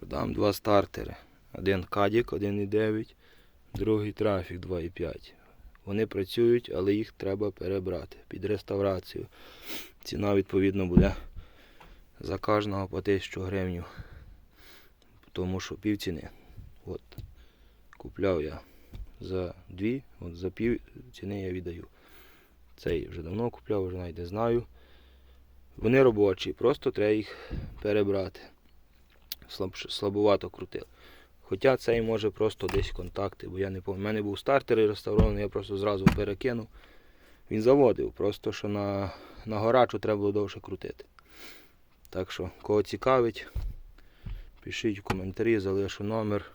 Продам два стартери. Один кадік 1,9, другий трафік 2,5. Вони працюють, але їх треба перебрати під реставрацію. Ціна відповідно буде за кожного по 1000 гривень. Тому що пів ціни. От. Купляв я за дві, от за пів ціни я віддаю. Цей вже давно купляв, вже навіть не знаю. Вони робочі, просто треба їх перебрати. Слаб, слабувато крутив. Хоча цей може просто десь контакти, бо я не пам'ятаю. У мене був стартер реставрований, я просто зразу перекинув. Він заводив, просто що на, на горачу треба було довше крутити. Так що, кого цікавить, пишіть в коментарі, залишу номер.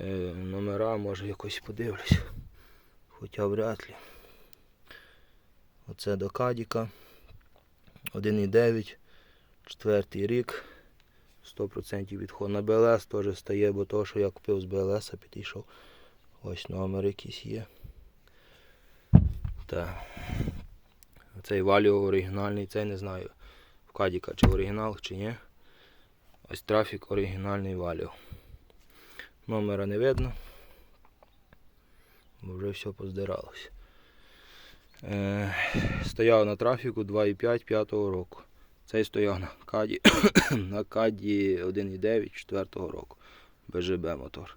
Е, номера може якось подивлюсь. Хоча вряд ли. Оце до Кадіка. 1,9. Четвертий рік. 100% відход на БЛС теж стає, бо то, що я купив з БЛС, підійшов. Ось номер якийсь є. Так. Цей валіо оригінальний, цей не знаю. В Кадіка чи оригінал, чи ні. Ось трафік оригінальний валіо. Номера не видно. Бо вже все поздиралося. Е, стояв на трафіку 2,5 5 року. Цей стояв на каді, на каді 1,9 4 року. БЖБ мотор.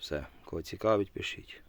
Все, кого цікавить, пишіть.